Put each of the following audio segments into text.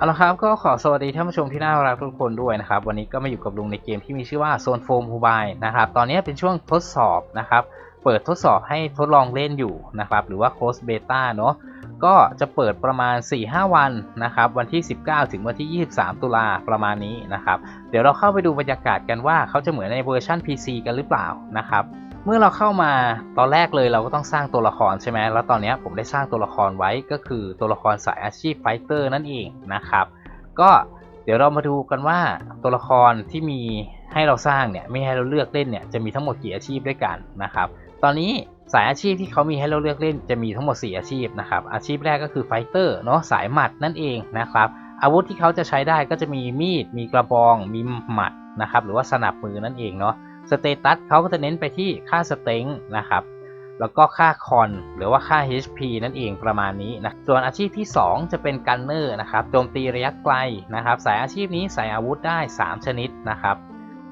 เอาละครับก็ขอสวัสดีท่านผู้ชมที่น่ารักทุกคนด้วยนะครับ วันนี้ก็มาอยู่กับลุงในเกมที่มีชื่อว่าโซนโฟมฮูบายนะครับ ตอนนี้เป็นช่วงทดสอบนะครับ เปิดทดสอบให้ทดลองเล่นอยู่นะครับ หรือว่าโค้ดเบต้าเนาะก็จะเปิดประมาณ 4-5 วันนะครับ วันที่ 19 ถึงวันที่ 23 ตุลาประมาณนี้นะครับ เดี๋ยวเราเข้าไปดูบรรยากาศกันว่าเขาจะเหมือนในเวอร์ชัน PC กันหรือเปล่านะครับ เมื่อเราเข้ามาตอนแรกเลยเราก็ต้องสร้างตัวละครใช่ไหมแล้วตอนนี้ผมได้สร้างตัวละครไว้ก็คือตัวละครสายอาชีพไฟเตอร์นั่นเองนะครับ ก็เดี๋ยวเรามาดูกันว่าตัวละครที่มีให้เราสร้างเนี่ยไม่ให้เราเลือกเล่นเนี่ยจะมีทั้งหมดกี่อาชีพด้วยกันนะครับ ตอนนี้สายอาชีพที่เขามีให้เราเลือกเล่นจะมีทั้งหมด 4 อาชีพนะครับ อาชีพแรกก็คือไฟเตอร์เนาะสายหมัดนั่นเองนะครับ อาวุธที่เขาจะใช้ได้ก็จะมีมีด มีกระบอง มีหมัดนะครับ หรือว่าสนับมือนั่นเองเนาะ สเตตัสเขาก็จะเน้นไปที่ค่าสเต็งนะครับ แล้วก็ค่าคอนหรือว่าค่า HP นั่นเองประมาณนี้นะ ส่วนอาชีพที่ 2 จะเป็นกันเนอร์นะครับ โจมตีระยะไกลนะครับ สายอาชีพนี้ใส่อาวุธได้ 3 ชนิดนะครับ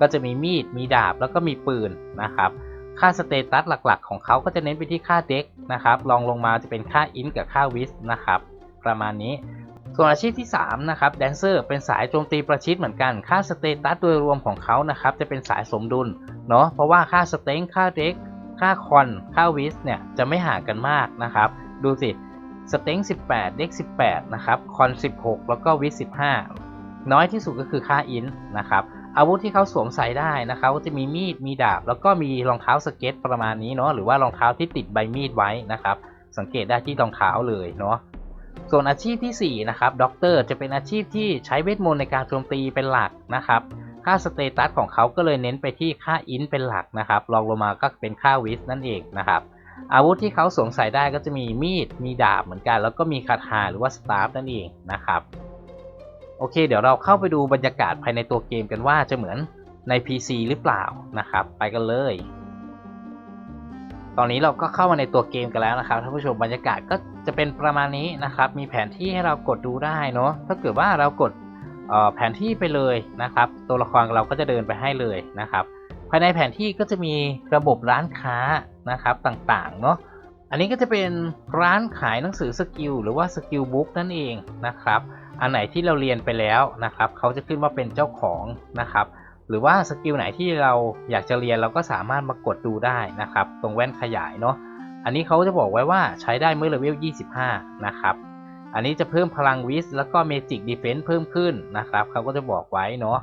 ก็จะมีมีด มีดาบ แล้วก็มีปืนนะครับ ค่าสเตตัสหลักๆ ของเขาก็จะเน้นไปที่ค่าเด็กนะครับ รองลงมาจะเป็นค่าอินกับค่าวิสนะครับ ประมาณนี้ ส่วนอาชีพที่ 3 นะครับแดนเซอร์เป็นสายโจมตีประชิดเหมือนกัน ค่าสเตตัสโดยรวมของเขานะครับจะเป็นสายสมดุลเนาะเพราะว่าค่าสเต็งค่าเด็กค่าคอน ค่าวิสเนี่ยจะไม่ห่างกันมากนะครับ ดูสิสเต็ง18 เด็ก18 นะครับคอน 16 แล้วก็วิส15 น้อยที่สุดก็คือค่าอินนะครับอาวุธที่เขาสวมใส่ได้นะครับก็จะมีมีดมีดาบ แล้วก็มีรองเท้าสเก็ตประมาณนี้เนาะหรือว่ารองเท้าที่ติดใบมีดไว้นะครับสังเกตได้ที่รองเท้าเลยเนาะ ส่วนอาชีพที่ 4 นะครับด็อกเตอร์จะเป็นอาชีพที่ใช้เวทมนต์ในการโจมตีเป็นหลักนะครับ ค่าสเตตัสของเขาก็เลยเน้นไปที่ค่าอินเป็นหลักนะครับรองลงมาก็เป็นค่าวิสนั่นเองนะครับ อาวุธที่เขาสวมใส่ได้ก็จะมีมีด มีดาบเหมือนกัน แล้วก็มีคาถาหรือว่าสตาฟนั่นเองนะครับ โอเค เดี๋ยวเราเข้าไปดูบรรยากาศภายในตัวเกมกันว่าจะเหมือนใน PC หรือเปล่านะครับ ไปกันเลย ตอนนี้เราก็เข้ามาในตัวเกมกันแล้วนะครับท่านผู้ชมบรรยากาศก็จะเป็นประมาณนี้นะครับ มีแผนที่ให้เรากดดูได้เนาะถ้าเกิดว่าเรากดแผนที่ไปเลยนะครับ ตัวละครเราก็จะเดินไปให้เลยนะครับ ภายในแผนที่ก็จะมีระบบร้านค้านะครับต่างๆเนาะอันนี้ก็จะเป็นร้านขายหนังสือสกิลหรือว่าสกิลบุ๊กนั่นเองนะครับ อันไหนที่เราเรียนไปแล้วนะครับ เขาจะขึ้นว่าเป็นเจ้าของนะครับ หรือว่าสกิลไหนที่เราอยากจะเรียนเราก็สามารถมากดดูได้นะครับ ตรงแว่นขยายเนาะอันนี้เขาจะบอกไว้ว่าใช้ได้เมื่อเลเวล 25 นะครับ อันนี้จะเพิ่มพลังวิสแล้วก็เมจิกดีเฟนซ์เพิ่มขึ้นนะครับเขาก็จะบอกไว้เนาะ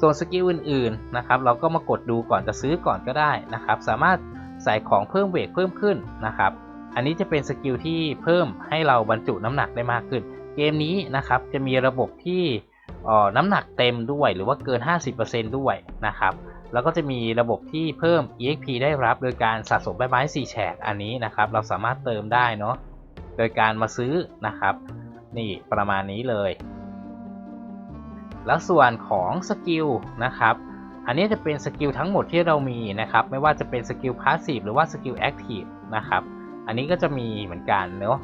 ส่วนสกิลอื่นๆนะครับ เราก็มากดดูก่อนจะซื้อก่อนก็ได้นะครับ สามารถใส่ของเพิ่มเวทเพิ่มขึ้นนะครับ อันนี้จะเป็นสกิลที่เพิ่มให้เราบรรจุน้ำหนักได้มากขึ้น เกมนี้นะครับจะมีระบบที่ น้ำหนักเต็มด้วยหรือว่าเกิน 50%ด้วยนะครับแล้วก็จะมีระบบที่เพิ่ม EXP ได้รับโดยการสะสมใบไม้4แฉกอันนี้นะครับ เราสามารถเติมได้เนาะโดยการมาซื้อนะครับ นี่ประมาณนี้เลย แล้วส่วนของสกิลนะครับ อันนี้จะเป็นสกิลทั้งหมดที่เรามีนะครับ ไม่ว่าจะเป็นสกิลพาสซีฟหรือว่าสกิลแอคทีฟนะครับ อันนี้ก็จะมีเหมือนกันเนาะ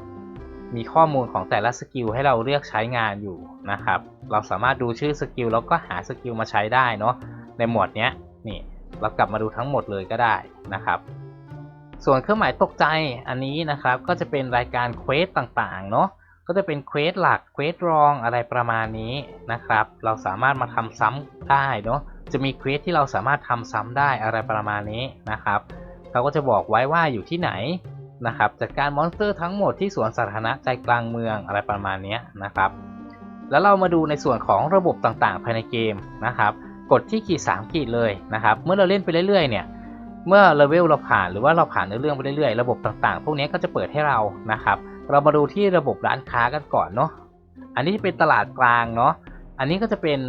มีข้อมูลของแต่ละสกิลให้เราเลือกใช้งานอยู่นะครับ เราสามารถดูชื่อสกิลแล้วก็หาสกิลมาใช้ได้เนาะในหมวดเนี้ยนี่เรากลับมาดูทั้งหมดเลยก็ได้นะครับ ส่วนเครื่องหมายตกใจอันนี้นะครับ ก็จะเป็นรายการเควสต่างๆเนาะก็จะเป็นเควสหลักเควสรองอะไรประมาณนี้นะครับ เราสามารถมาทำซ้ำได้เนาะจะมีเควสที่เราสามารถทำซ้ำได้อะไรประมาณนี้นะครับเขาก็จะบอกไว้ว่าอยู่ที่ไหน นะครับจัดการมอนสเตอร์ทั้งหมดที่สวนสาธารณะใจกลางเมืองอะไรประมาณนี้นะครับ แล้วเรามาดูในส่วนของระบบต่างๆ ภายในเกมนะครับ กดที่ขีด3ขีดเลยนะครับ เมื่อเราเล่นไปเรื่อยๆเนี่ยเมื่อเลเวลเราผ่านหรือว่าเราผ่านในเรื่องไปเรื่อยๆ ระบบต่างๆ พวกนี้ก็จะเปิดให้เรานะครับ เรามาดูที่ระบบร้านค้ากันก่อนเนาะอันนี้เป็นตลาดกลางเนาะอันนี้ก็จะเป็น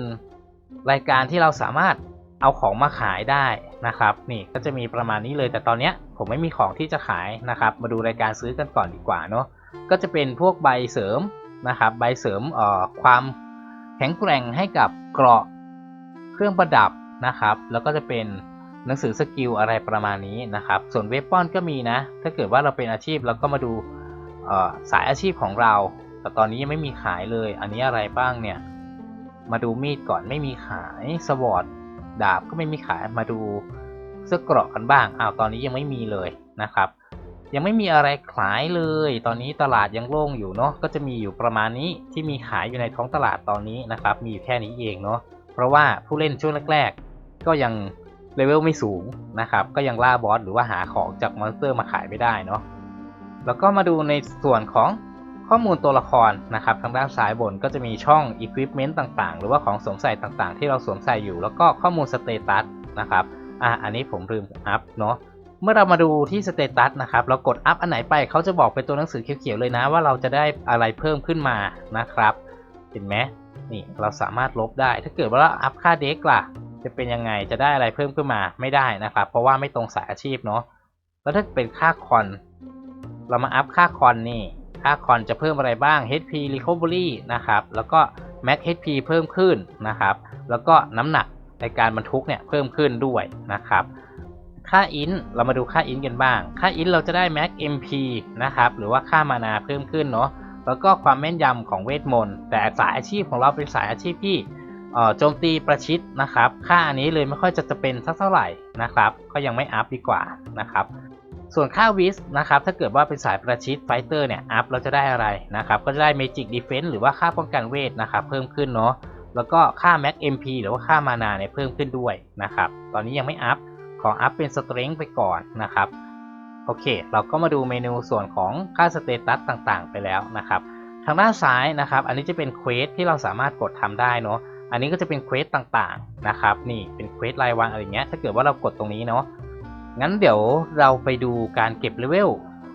รายการที่เราสามารถเอาของมาขายได้ นะครับนี่ก็จะมีประมาณนี้เลยแต่ตอนนี้ผมไม่มีของที่จะขายนะครับ มาดูรายการซื้อกันก่อนดีกว่าเนาะก็จะเป็นพวกใบเสริมนะครับใบเสริมเอ่อความแข็งแกร่งให้กับเกราะเครื่องประดับนะครับ แล้วก็จะเป็นหนังสือสกิลอะไรประมาณนี้นะครับ ส่วนเวปอนก็มีนะ ถ้าเกิดว่าเราเป็นอาชีพเราก็มาดูสายอาชีพของเรา แต่ตอนนี้ยังไม่มีขายเลย อันนี้อะไรบ้างเนี่ย มาดูมีดก่อนไม่มีขายสวอต ดาบก็ไม่มีขายมาดูเสื้อเกราะกันบ้างอ้าวตอนนี้ยังไม่มีเลยนะครับ ยังไม่มีอะไรขายเลย ตอนนี้ตลาดยังโล่งอยู่เนาะก็จะมีอยู่ประมาณนี้ที่มีขายอยู่ในท้องตลาดตอนนี้นะครับ มีอยู่แค่นี้เองเนาะเพราะว่าผู้เล่นช่วงแรก ๆ ก็ยังเลเวลไม่สูงนะครับ ก็ยังล่าบอสหรือว่าหาของจากมอนสเตอร์มาขายไม่ได้เนาะแล้วก็มาดูในส่วนของ ข้อมูลตัวละครนะครับทางด้านซ้ายบนก็จะมีช่อง Equipment ต่างๆ หรือว่าของสวมใส่ต่างๆ ที่เราสวมใส่อยู่ แล้วก็ข้อมูลสเตตัสนะครับอะอันนี้ผมลืมอัพเนาะเมื่อเรามาดูที่สเตตัสนะครับเรากดอัพอันไหนไปเขาจะบอกเป็นตัวหนังสือเขียวๆเลยนะ ว่าเราจะได้อะไรเพิ่มขึ้นมานะครับ เห็นไหมนี่เราสามารถลบได้ ถ้าเกิดว่าเราอัพค่าเด็กล่ะ จะเป็นยังไงจะได้อะไรเพิ่มขึ้นมาไม่ได้นะครับ เพราะว่าไม่ตรงสายอาชีพเนาะแล้วถ้าเป็นค่าคอน เรามาอัพค่าคอนนี่ ค่าคอนจะเพิ่มอะไรบ้าง HP Recovery นะครับ แล้วก็ Max HP เพิ่มขึ้นนะครับ แล้วก็น้ำหนักในการบรรทุกเนี่ยเพิ่มขึ้นด้วยนะครับ ค่าอินเรามาดูค่าอินกันบ้าง ค่าอินเราจะได้ Max MP นะครับ หรือว่าค่ามานาเพิ่มขึ้นเนาะ แล้วก็ความแม่นยำของเวทมนต์ แต่สายอาชีพของเราเป็นสายอาชีพที่โจมตีประชิดนะครับ ค่าอันนี้เลยไม่ค่อยจะจะเป็นสักเท่าไหร่นะครับ ก็ยังไม่อัพดีกว่านะครับ ส่วนค่าวิสนะครับถ้าเกิดว่าเป็นสายประชิดไฟเตอร์เนี่ยอัพเราจะได้อะไรนะครับก็จะได้ Magic Defense หรือว่าค่าป้องกันเวทนะครับเพิ่มขึ้นเนาะแล้วก็ค่า Max MP หรือว่าค่ามานาเนี่ยเพิ่มขึ้นด้วยนะครับตอนนี้ยังไม่อัพขออัพเป็น Strength ไปก่อนนะครับโอเค เราก็มาดูเมนูส่วนของค่าสเตตัสต่างๆ ไปแล้วนะครับทางด้านซ้ายนะครับ อันนี้จะเป็นเควสที่เราสามารถกดทำได้เนาะอันนี้ก็จะเป็นเควสต่างๆนะครับนี่เป็นเควสรายวันอะไรเงี้ยถ้าเกิดว่าเรากดตรงนี้เนาะ งั้นเดี๋ยวเราไปดูการเก็บเลเวล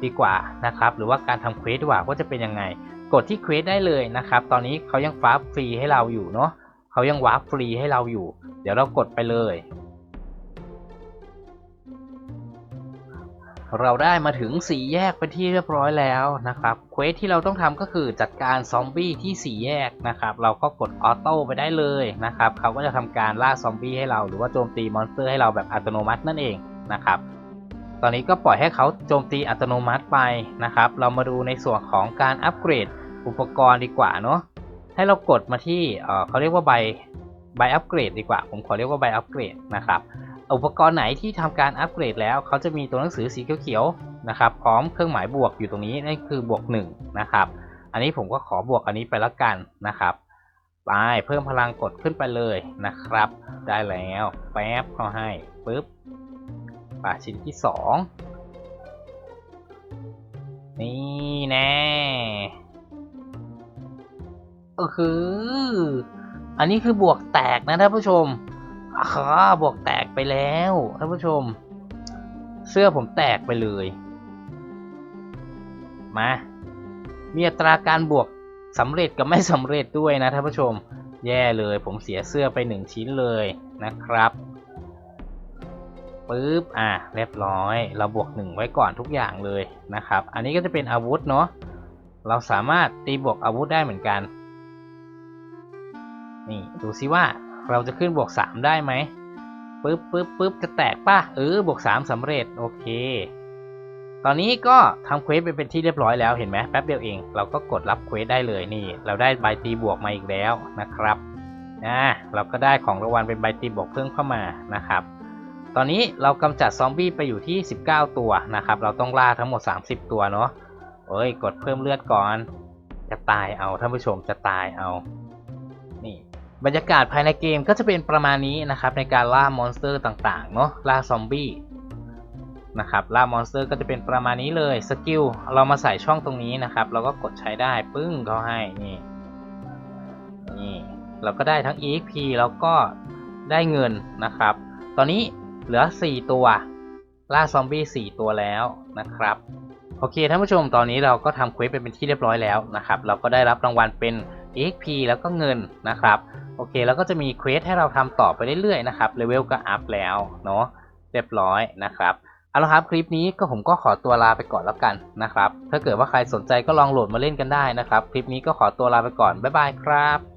ดีกว่านะครับ หรือว่าการทำเควสดีกว่าว่าจะเป็นยังไง กดที่เควสได้เลยนะครับ ตอนนี้เขายังฟาร์ปฟรีให้เราอยู่เนาะเขายังวาร์ปฟรีให้เราอยู่ เดี๋ยวเรากดไปเลย เราได้มาถึงสี่แยกเป็นที่เรียบร้อยแล้วนะครับเควสที่เราต้องทำก็คือจัดการซอมบี้ที่สี่แยกนะครับ เราก็กดออโต้ไปได้เลยนะครับเขาก็จะทำการล่าซอมบี้ให้เรา หรือว่าโจมตีมอนสเตอร์ให้เราแบบอัตโนมัตินั่นเอง นะครับ ตอนนี้ก็ปล่อยให้เขาโจมตีอัตโนมัติไปนะครับ เรามาดูในส่วนของการอัปเกรดอุปกรณ์ดีกว่าเนาะให้เรากดมาที่เเขาเรียกว่าใบใบอัปเกรดดีกว่า ผมขอเรียกว่าใบอัปเกรดนะครับอุปกรณ์ไหนที่ทำการอัปเกรดแล้วเขาจะมีตัวหนังสือสีเขียวๆนะครับ พร้อมเครื่องหมายบวกอยู่ตรงนี้นั่นคือบวก1นะครับอันนี้ผมก็ขอบวกอันนี้ไปละกันนะครับไปเพิ่มพลังกดขึ้นไปเลยนะครับ ได้แล้วแป๊บเข้าให้ปึ๊บ ป่าชิ้นที่สองนี่แน่เออคือ อันนี้คือบวกแตกนะท่านผู้ชมอ่าบวกแตกไปแล้วท่านผู้ชม เสื้อผมแตกไปเลย มา มีอัตราการบวกสำเร็จกับไม่สำเร็จด้วยนะท่านผู้ชม แย่เลยผมเสียเสื้อไปหนึ่งชิ้นเลยนะครับ ปึ๊บอะเรียบร้อย เราบวกหนึ่งไว้ก่อนทุกอย่างเลยนะครับ อันนี้ก็จะเป็นอาวุธเนาะเราสามารถตีบวกอาวุธได้เหมือนกัน นี่ดูซิว่าเราจะขึ้นบวก 3 ได้ไหมปึ๊บปึ๊บปึ๊บจะแตกป่ะเออบวก 3สำเร็จโอเค ตอนนี้ก็ทำเควสไปเป็นที่เรียบร้อยแล้วเห็นไหมแป๊บเดียวเอง เราก็กดรับเควสได้เลยนี่ เราได้ใบตีบวกมาอีกแล้วนะครับนะเราก็ได้ของรางวัลเป็นใบตีบวกเพิ่มเข้ามานะครับ ตอนนี้เรากำจัดซอมบี้ไปอยู่ที่ 19 ตัวนะครับ เราต้องล่าทั้งหมด 30 ตัวเนาะเอ้ย กดเพิ่มเลือดก่อน จะตายเอาท่านผู้ชมจะตายเอา นี่บรรยากาศภายในเกมก็จะเป็นประมาณนี้นะครับ ในการล่ามอนสเตอร์ต่างๆเนาะล่าซอมบี้นะครับล่ามอนสเตอร์ก็จะเป็นประมาณนี้เลยสกิลเรามาใส่ช่องตรงนี้นะครับ เราก็กดใช้ได้ปึ้งเขาให้นี่นี่เราก็ได้ทั้ง EXP แล้วก็ได้เงินนะครับ ตอนนี้ เหลือ 4 ตัว ล่าซอมบี้ 4 ตัวแล้วนะครับ โอเคท่านผู้ชมตอนนี้เราก็ทำเควสไปเป็นที่เรียบร้อยแล้วนะครับ เราก็ได้รับรางวัลเป็น EXP แล้วก็เงินนะครับ โอเคแล้วก็จะมีเควสให้เราทำต่อไปเรื่อยๆนะครับเลเวลก็อัพแล้วเนาะเรียบร้อยนะครับเอาละครับคลิปนี้ก็ผมก็ขอตัวลาไปก่อนแล้วกันนะครับ ถ้าเกิดว่าใครสนใจก็ลองโหลดมาเล่นกันได้นะครับ คลิปนี้ก็ขอตัวลาไปก่อน บ๊ายบายครับ